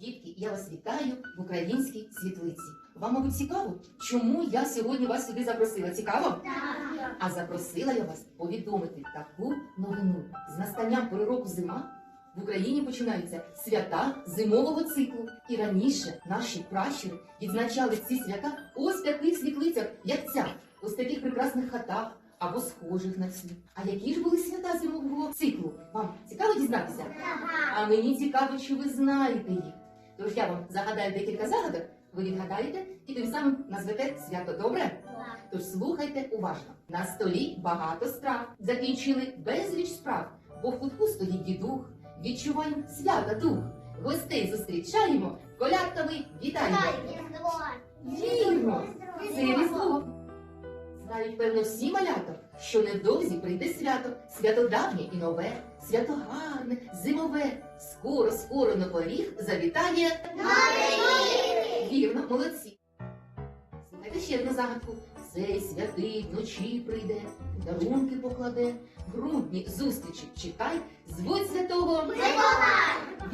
Дітки, я вас вітаю в українській світлиці. Вам, мабуть, цікаво, чому я сьогодні вас сюди запросила? Цікаво? А запросила я вас повідомити таку новину. З настанням пори року зима в Україні починаються свята зимового циклу. І раніше наші пращури відзначали ці свята ось в таких світлицях, як ця, ось в таких прекрасних хатах або схожих на ці. А які ж були свята зимового циклу? Вам цікаво дізнатися? А мені цікаво, чи ви знаєте їх. Тож я вам загадаю декілька загадок, ви відгадаєте і тим самим назвете свято добре? Тож слухайте уважно. На столі багато страв. Закінчили безліч справ, бо в кутку стоїть дідух. Відчуваємо свята дух. Гостей зустрічаємо, колядками вітаємо. Вірно, це різдво. Знають, певно, всі малята, що невдовзі прийде свято, свято давнє і нове, свято гарне, зимове. Скоро, скоро на поріг завітає. Вірно, молодці. Слухайте ще одну загадку. Цей святий вночі прийде, дарунки покладе, в грудні зустрічі чекай, звуть святого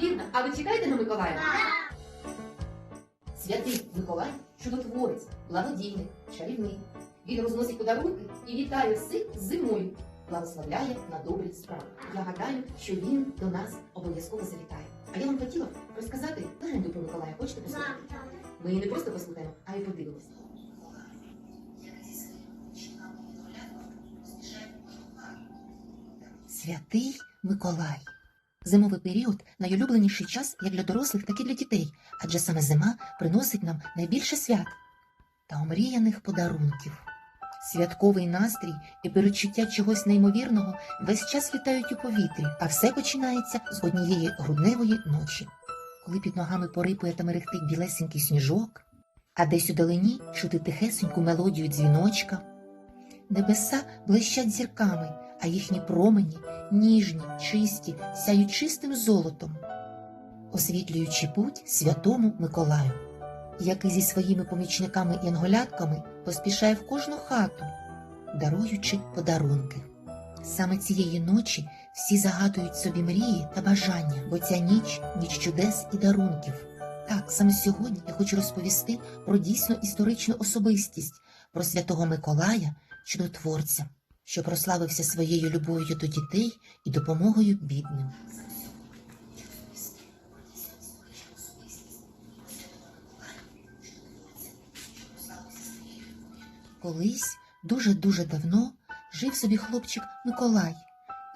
Вірно, а ви чекаєте на Миколая? Святий Миколай чудотворець, благодійник, чарівний. Він розносить подарунки і вітає всіх з зимою, благословляє на добрі справи. Я гадаю, що він до нас обов'язково завітає. А я вам хотіла розказати легенду про Миколая. Хочете послухати? Ми її не просто послухаємо, а й подивимося. Святий Миколай. Зимовий період найулюбленіший час як для дорослих, так і для дітей, адже саме зима приносить нам найбільше свят та омріяних подарунків. Святковий настрій і перечуття чогось неймовірного весь час літають у повітрі, а все починається з однієї грудневої ночі, коли під ногами порипує та мерехтить білесенький сніжок, а десь у далині чути тихесеньку мелодію дзвіночка. Небеса блищать зірками, а їхні промені ніжні, чисті, сяють чистим золотом, освітлюючи путь святому Миколаю, який зі своїми помічниками янголятками поспішає в кожну хату, даруючи подарунки. Саме цієї ночі всі загадують собі мрії та бажання, бо ця ніч ніч чудес і дарунків. Так, саме сьогодні я хочу розповісти про дійсно історичну особистість, про святого Миколая, чудотворця, що прославився своєю любов'ю до дітей і допомогою бідним. Колись дуже-дуже давно жив собі хлопчик Миколай.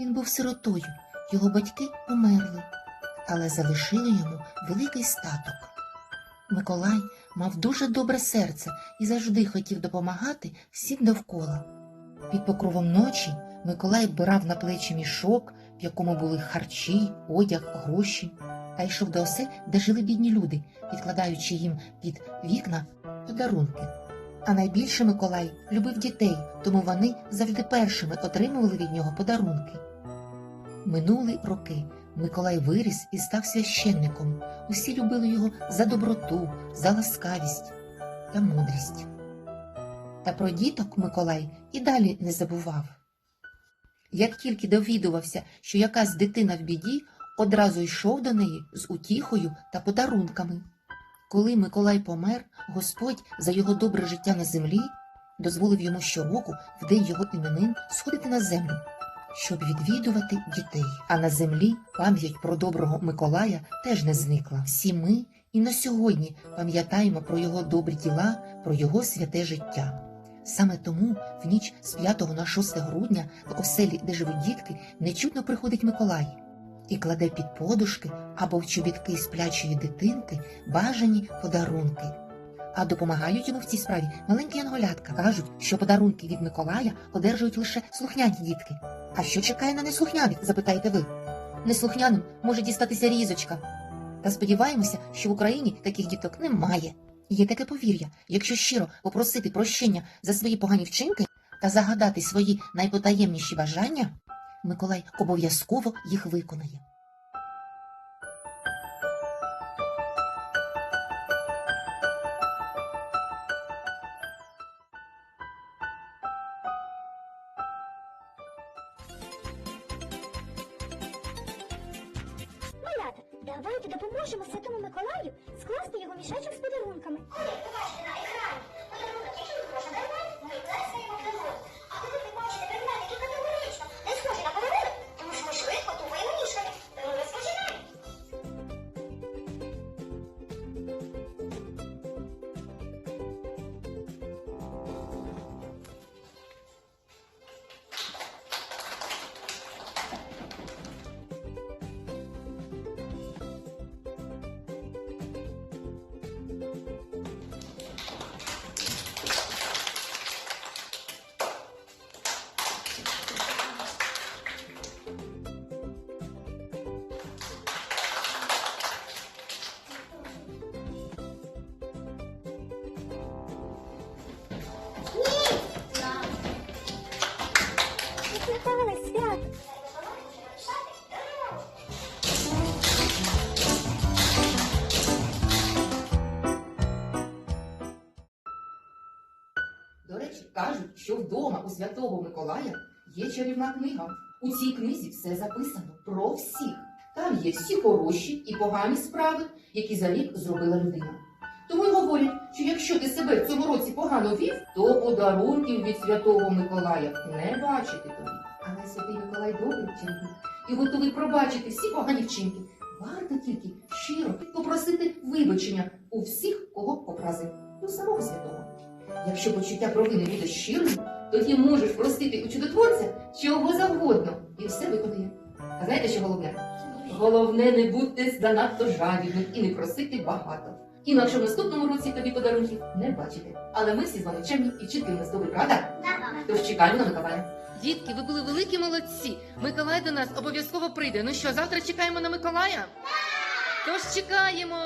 Він був сиротою, його батьки померли, але залишили йому великий статок. Миколай мав дуже добре серце і завжди хотів допомагати всім довкола. Під покровом ночі Миколай брав на плечі мішок, в якому були харчі, одяг, гроші, та йшов до осель, де жили бідні люди, підкладаючи їм під вікна подарунки. А найбільше Миколай любив дітей, тому вони завжди першими отримували від нього подарунки. Минули роки. Миколай виріс і став священником. Усі любили його за доброту, за ласкавість та мудрість. Та про діток Миколай і далі не забував. Як тільки довідувався, що якась дитина в біді, одразу йшов до неї з утіхою та подарунками. Коли Миколай помер, Господь за його добре життя на землі дозволив йому щороку, в день його іменин, сходити на землю, щоб відвідувати дітей. А на землі пам'ять про доброго Миколая теж не зникла. Всі ми і на сьогодні пам'ятаємо про його добрі діла, про його святе життя. Саме тому в ніч з 5 на 6 грудня в оселі, де живуть дітки, нечутно приходить Миколай і кладе під подушки або в чобітки сплячої дитинки бажані подарунки. А допомагають йому в цій справі маленькі янголятка. Кажуть, що подарунки від Миколая одержують лише слухняні дітки. А що чекає на неслухняних, запитаєте ви? Неслухняним може дістатися різочка. Та сподіваємося, що в Україні таких діток немає. Є таке повір'я, якщо щиро попросити прощення за свої погані вчинки та загадати свої найпотаємніші бажання, Миколай обов'язково їх виконає. Малята, Давайте допоможемо Святому Миколаю скласти його мішечок з подарунками. Коли ви на екрані До речі, кажуть, що вдома у Святого Миколая є чарівна книга. У цій книзі все записано про всіх. Там є всі хороші і погані справи, які за рік зробила людина. Тому й говорять, що якщо ти себе в цьому році погано вів, то подарунків від Святого Миколая не бачити тобі. Але Святий Миколай добрий чоловік і готовий пробачити всі погані вчинки. Варто тільки щиро попросити вибачення у всіх, кого образив, до самого святого. Якщо почуття провини буде щирим, тоді можеш простити у чудотворця чого завгодно, і все виконає. А знаєте, що головне? Головне не бути занадто жадібним і не просити багато. Інакше в наступному році тобі подарунків не бачити. Але ми всі з вами чемні і вчителі у нас добрі, правда? Тож чекаємо на Миколая. Дітки, ви були великі молодці. Миколай до нас обов'язково прийде. Ну що, завтра чекаємо на Миколая? Тож чекаємо.